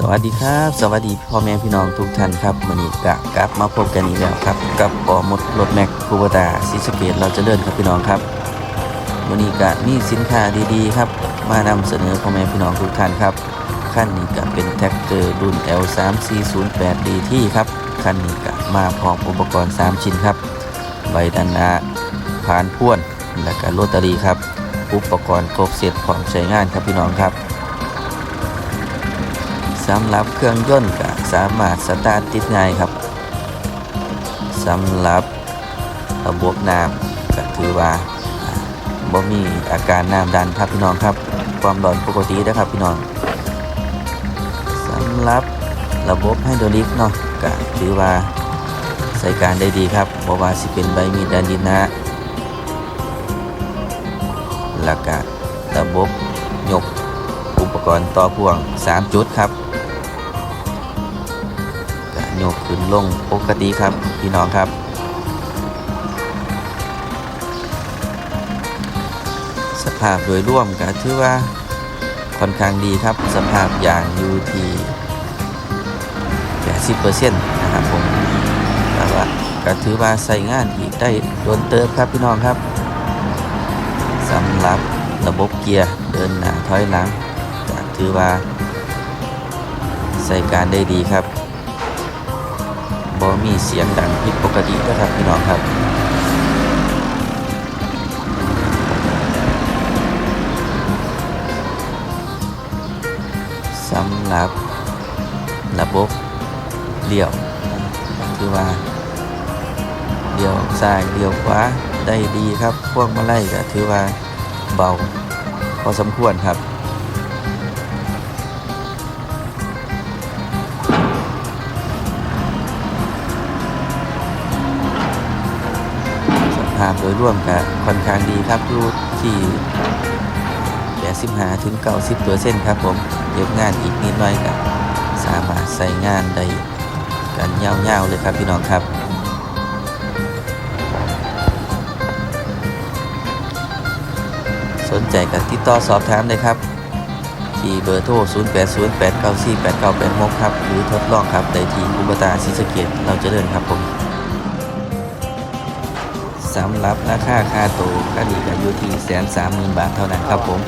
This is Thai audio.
สวัสดีครับ สวัสดีพ่อแม่พี่น้องทุกท่านครับวันนี้กะกลับมาพบกันอีกแล้วครับ กับปอมดรถแม็กคูบตาซิสเกตเราจะเดินครับพี่น้องครับวันนี้กะมีสินค้าดีๆ ครับ มานำเสนอพ่อแม่พี่น้องทุกท่านครับขั้นนี้กะเป็นแท็กเตอร์รุ่น L3408DT ครับขั้นนี้กะมาพร้อมอุปกรณ์ 3 ชิ้นครับใบดันนาผ่านพ่วนและก็โรตารีครับอุปกรณ์ครบเสร็จพร้อมใช้งานครับพี่น้องครับ สำหรับเครื่องยนต์ก็สามารถสตาร์ทติดง่ายครับสำหรับระบบน้ำก็ถือว่าอ่าบ่มีอาการน้ำดันครับพี่น้องครับ ความร้อนปกตินะครับพี่น้องสำหรับระบบไฮดรอลิกเนาะก็ถือว่าใช้การได้ดีครับบ่ว่าสิเป็นใบมีดดันดินนะแล้วก็ระบบยกอุปกรณ์ต่อพ่วง 3 จุดครับ ก็ยกขึ้นลงปกติครับ พี่น้องครับ สภาพโดยรวมก็ถือว่าค่อนข้างดีครับ สภาพอย่างอยู่ที่80%นะครับผมแต่ว่าก็ถือว่าใส่งานอีกได้โดนเติบครับพี่น้องครับสำหรับระบบเกียร์เดินหน้าถอยหลังก็ถือว่าใส่การได้ดีครับ บ่มีเสียงดังผิดปกตินะครับพี่น้องครับสำหรับระบบเลี้ยวคือว่าเลี้ยวซ้ายเลี้ยวขวาได้ดีครับพวกมาไล่ก็ถือว่าเบาพอสมควรครับ ภาพโดยร่วมก็ค่อนข้างดีครับอยู่ที่85ถึง90เปอร์เซ็นต์ครับผมเก็บงานอีกนิดหน่อยก็สามารถใส่งานได้กันยาวๆเลยครับพี่น้องครับสนใจกับติดต่อสอบถามเลยครับ ที่เบอร์โทร 0808948986 ครับ หรือทดลองครับได้ที่อุบตาศิสะเกตเราจะเดินครับผม สำหรับราคาค่าตัวก็ดีกับอยู่ที่แสนสามหมื่นบาทเท่านั้นครับผม